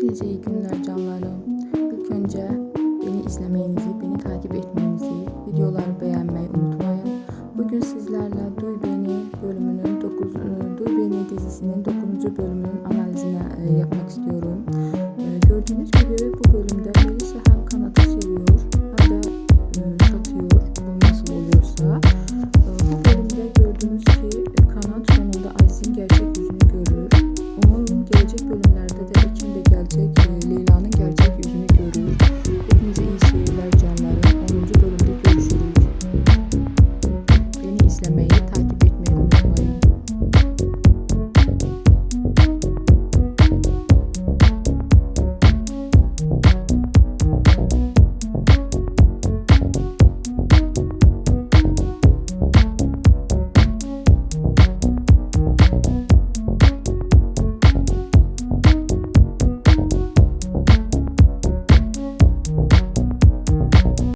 İyi günler canlarım. İlk önce beni izlemenizi, beni takip etmenizi, videoları beğenmeyi unutmayın. Bugün sizlerle Duy Beni bölümünün 9 Duy Beni dizisinin 9. bölümünün analizini e, yapmak istiyorum. E, Gördüğünüz gibi também.